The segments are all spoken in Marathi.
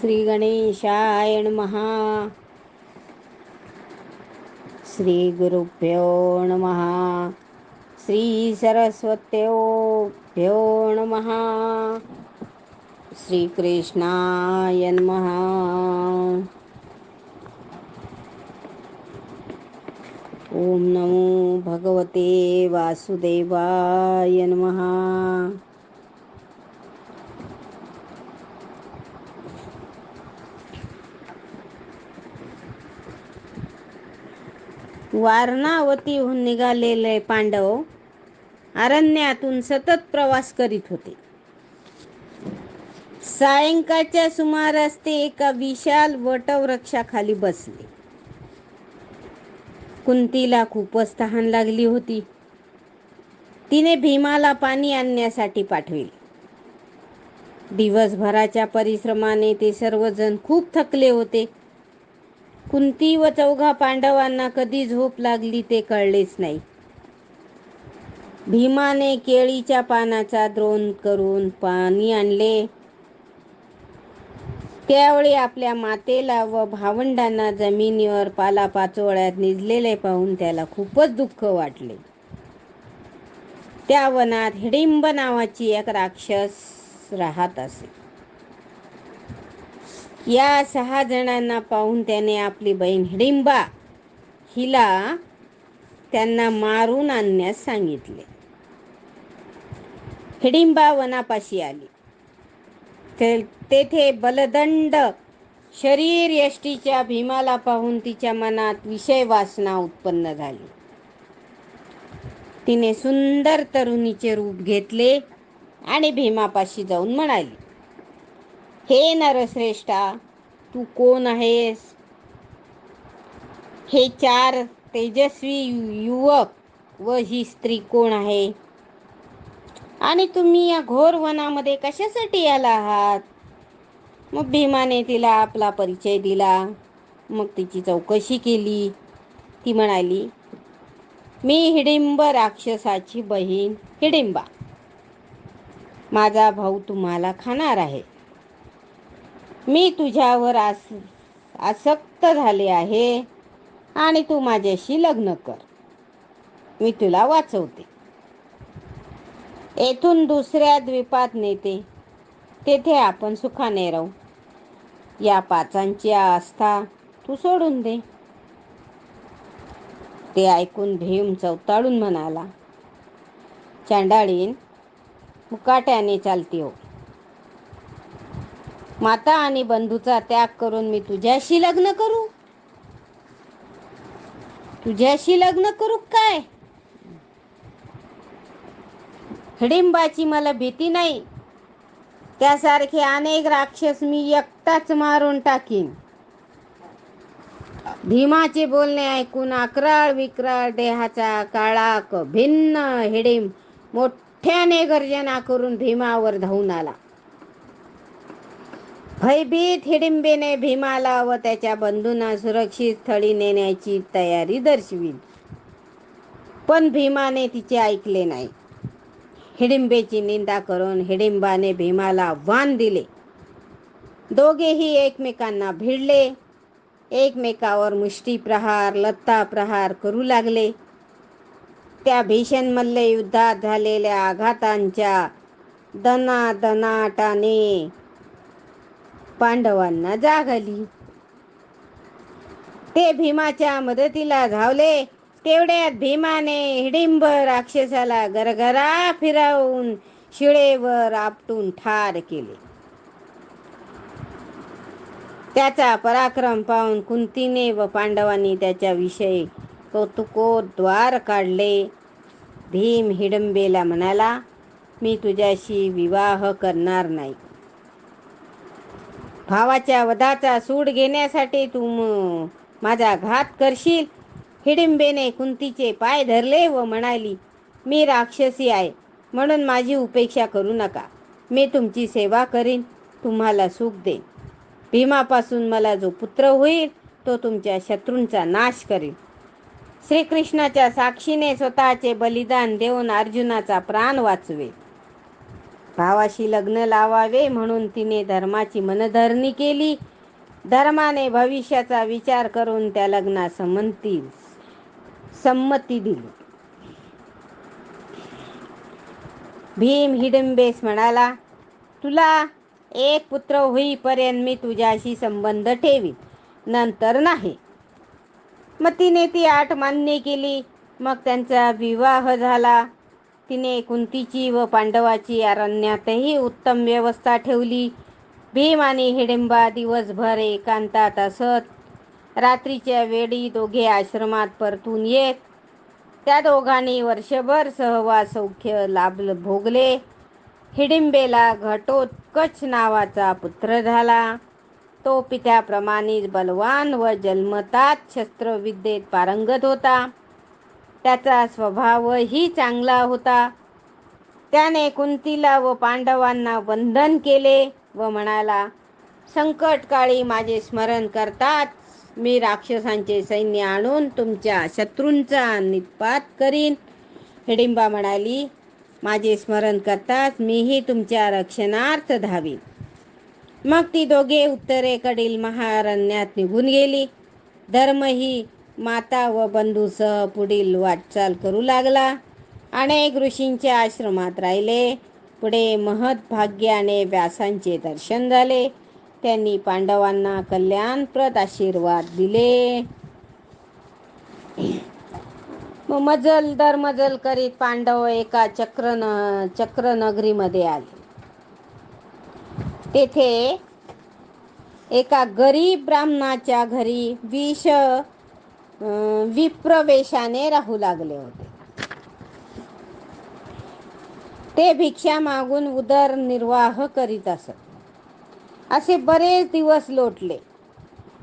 श्री गणेशाय नमः। श्री गुरुभ्यो नमः। श्री सरस्वत्योभ्यो नमः। श्रीकृष्णाय नमः। ॐ नमो भगवते वासुदेवाय नमः। वारणावतीहून निघालेले पांडव अरण्यातून सतत प्रवास करीत होते. सायंकाळच्या सुमारास ते एका विशाल वटवृक्षाखाली बसले. कुंतीला खूपच तहान लागली होती. तिने भीमाला पाणी आणण्यासाठी पाठविले. दिवसभराच्या परिश्रमाने ते सर्वजण खूप थकले होते. कुंती व चौघा पांडवांना कधी झोप लागली ते कळलेच नाही. भीमाने केळीच्या पानाचा द्रोण करून पाणी आणले. त्यावेळी आपल्या मातेला व भावंडांना जमिनीवर पालापाचोळ्यात निजलेले पाहून त्याला खूपच दुःख वाटले. त्या वनात हिडिंब नावाची एक राक्षस राहत असे. या सहा जणांना पाहून त्याने आपली बहीण हिडिंबा हिला त्यांना मारून आणण्यास सांगितले. हिडिंबा वनापाशी आली. तेथे बलदंड शरीर यष्टीच्या भीमाला पाहून तिच्या मनात विषय वासना उत्पन्न झाली. तिने सुंदर तरुणीचे रूप घेतले आणि भीमापाशी जाऊन म्हणाली हे नरश्रेष्ठा तू कोण आहेस? हे चार तेजस्वी युवक व ही स्त्री कोण आहे? आणि तुम्ही या घोर वनामध्ये कशासाठी आला आहात? मग भीमाने तिला आपला परिचय दिला. मग तिची चौकशी केली. ती म्हणाली मी हिडिंब राक्षसाची बहीण हिडिंबा. माझा भाऊ तुम्हाला खाणार आहे. मी तुझ्यावर आस आसक्त झाले आहे आणि तू माझ्याशी लग्न कर. मी तुला वाचवते. येथून दुसऱ्या द्वीपात नेते. तेथे आपण सुखाने राहू. या पाचांची आस्था तू सोडून दे. ते ऐकून भीम चवताळून म्हणाला चांडाळीन मुकाट्याने चालती हो. माता आणि बंधूचा त्याग करून मी तुझ्याशी लग्न करू. तुझ्याशी लग्न करू काय? हिडिंबाची मला भीती नाही. त्यासारखे अनेक राक्षस मी एकटाच मारून टाकीन. भीमाचे बोलणे ऐकून अकराळ विक्राळ देहाचा काळाक भिन्न हिडिंब मोठ्याने गर्जना करून भीमावर धावून आला. भयभीत हिडिंबेने भीमाला व त्याच्या बंधूंना सुरक्षित स्थळी नेण्याची तयारी दर्शविली पण भीमाने तिचे ऐकले नाही. हिडिंबेची निंदा करून हिडिंबाने भीमाला आव्हान दिले. दोघेही एकमेकांना भिडले. एकमेकावर मुष्टी प्रहार लत्ता प्रहार करू लागले. त्या भीषण मल्ल युद्धात झालेल्या आघातांच्या दनादनाटाने पांडवांना जाग आली ते भीमाच्या मदतीला धावले. तेवढ्यात भीमाने हिडिंब राक्षसाला गरगरा फिरवून शिळेवर आपटून ठार केले. त्याचा पराक्रम पाहून कुंतीने व पांडवांनी त्याच्याविषयी कौतुकोद्वार काढले. भीम हिडंबेला म्हणाला मी तुझ्याशी विवाह करणार नाही. भावाच्या वधाचा सूड घेण्यासाठी तू माझा घात करशील? हिडिंबेने कुंतीचे पाय धरले व म्हणाली मी राक्षसी आहे म्हणून माझी उपेक्षा करू नका. मी तुमची सेवा करीन तुम्हाला सुख देईन. भीमापासून मला जो पुत्र होईल तो तुमच्या शत्रूंचा नाश करेल. श्रीकृष्णाच्या साक्षीने स्वतःचे बलिदान देऊन अर्जुनाचा प्राण वाचवेल. भावाशी लग्न लावावे म्हणून तिने धर्माची मनधरणी केली. धर्माने भविष्याचा विचार करून त्या लग्नास संमती संमती दिली. भीम हिडंबेस म्हणाला तुला एक पुत्र होईपर्यंत मी तुझ्याशी संबंध ठेवीन. नंतर नाही. मग तिने ती आठ मान्य केली. मग त्यांचा विवाह झाला. तिने कुंतीची व पांडवाची अरण्यातही उत्तम व्यवस्था ठेवली. भीम आणि हिडिंबा दिवसभर एकांतात असत. रात्रीच्या वेळी दोघे आश्रमात परतून येत. त्या दोघांनी वर्षभर सहवास सौख्य लाभ भोगले. हिडिंबेला घटोत्कच नावाचा पुत्र झाला. तो पित्याप्रमाणेच बलवान व जन्मतात शस्त्रविद्येत पारंगत होता. त्याचा स्वभावही चांगला होता. त्याने कुंतीला व पांडवांना वंदन केले व म्हणाला संकटकाळी माझे स्मरण करतात. मी राक्षसांचे सैन्य आणून तुमच्या शत्रूंचा निपात करीन. हिडिंबा म्हणाली माझे स्मरण करताच मीही तुमच्या रक्षणार्थ धावीन. मग ती दोघे उत्तरेकडील महारण्यात निघून गेली. धर्म ही माता व बंधूसह पुढील वाटचाल करू लागला. अनेक ऋषींच्या आश्रमात राहिले. पुढे महत्भाग्याने व्यासांचे दर्शन झाले. त्यांनी पांडवांना कल्याणप्रद आशीर्वाद दिले. मग मजल दर मजल करीत पांडव एका चक्रन चक्रनगरीमध्ये आले. तेथे एका गरीब ब्राह्मणाच्या घरी विष विप्रवेशाने राहू लागले होते. ते भिक्षा मागून उदरनिर्वाह करीत असत. असे बरेच दिवस लोटले.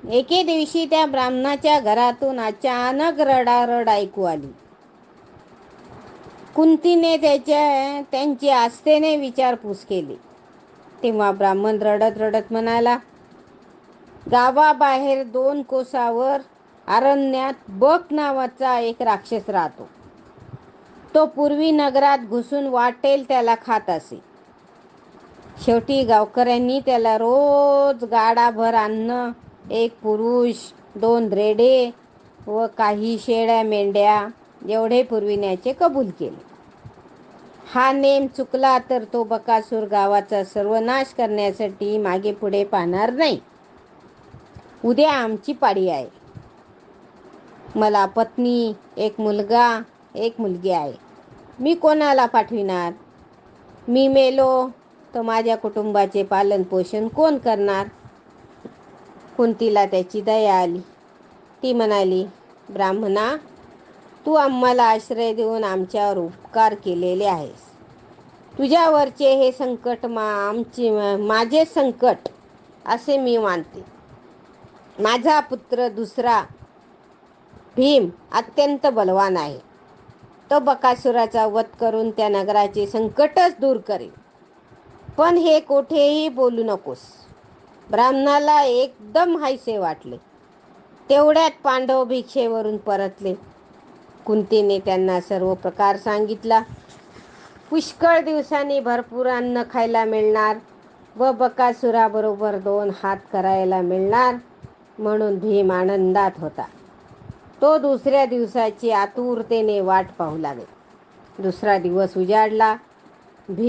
एके दिवशी त्या ब्राह्मणाच्या घरातून अचानक रडारड ऐकू आली. कुंतीने त्याच्या त्यांची आस्थेने विचारपूस केली. तेव्हा ब्राह्मण रडत रडत म्हणाला गावाबाहेर दोन कोसावर अरण्यात बक नावाचा एक राक्षस राहतो. तो पूर्वी नगरात घुसून वाटेल त्याला खात असे. शेवटी गावकऱ्यांनी त्याला रोज गाडाभर अन्न एक पुरुष दोन रेडे व काही शेळ्या मेंढ्या एवढे पुरविण्याचे कबूल केले. हा नेम चुकला तर तो बकासूर गावाचा सर्वनाश करण्यासाठी मागे पुढे पाहणार नाही. उद्या आमची पाडी आहे. मला पत्नी एक मुलगा एक मुलगी आहे. मी कोणाला पाठविणार? मी मेलो तर माझ्या कुटुंबाचे पालनपोषण कोण करणार? कुंतीला त्याची दया आली. ती म्हणाली ब्राह्मणा तू आम्हाला आश्रय देऊन आमच्यावर उपकार केलेले आहेस. तुझ्यावरचे हे संकट मा आमचे माझे संकट असे मी मानते. माझा पुत्र दुसरा भीम अत्यंत बलवान आहे. तो बकासुराचा वध करून त्या नगराचे संकटच दूर करेल. पण हे कोठेही बोलू नकोस. ब्राह्मणाला एकदम हायसे वाटले. तेवढ्यात पांडव भिक्षेवरून परतले. कुंतीने त्यांना सर्व प्रकार सांगितला. पुष्कळ दिवसांनी भरपूर अन्न खायला मिळणार व बकासुराबरोबर दोन हात करायला मिळणार म्हणून भीम आनंदात होता. तो दुसऱ्या दिवसाची आतुरतेने वाट पाहू लागला. दुसरा दिवस उजाडला भीम